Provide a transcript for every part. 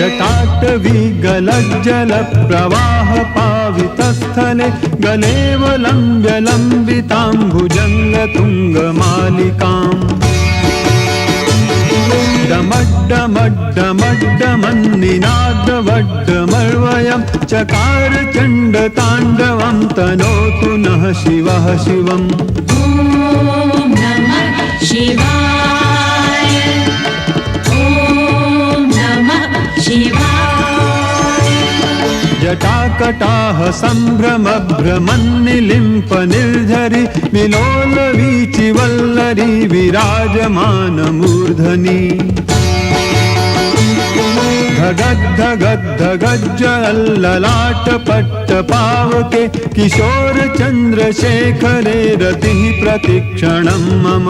जटाटविगलज्जलप्रवाहपावितस्थले गलेवलं जलम्बिताम्बुजङ्गतुङ्गमालिकाम् डमड्डमड्डमड्डमन्निनादवड्डमर्वयं चकार चण्डताण्डवं तनोतु नः शिवः शिवम्। ॐ जटाकटाः सम्भ्रमभ्रमन्निलिम्प निर्झरि विलोलवीचिवल्लरी विराजमानमूर्धनि धगद्धगद्धगज्जललाटपट्टपावके किशोरचन्द्रशेखरे रतिः प्रतिक्षणं मम।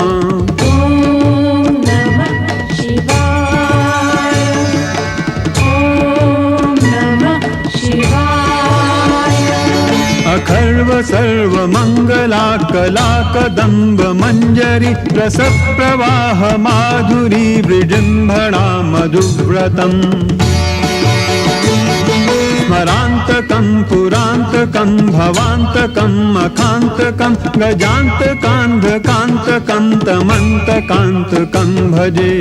अखर्व सर्वमङ्गला कलाकदम्ब मञ्जरी रसप्रवाह माधुरी विजृम्भणा मधुव्रतम्। स्मरान्तकं पुरान्तकं भवान्तकं मखान्तकं गजान्तकान्धकान्तकं तमन्तकान्तकं भजे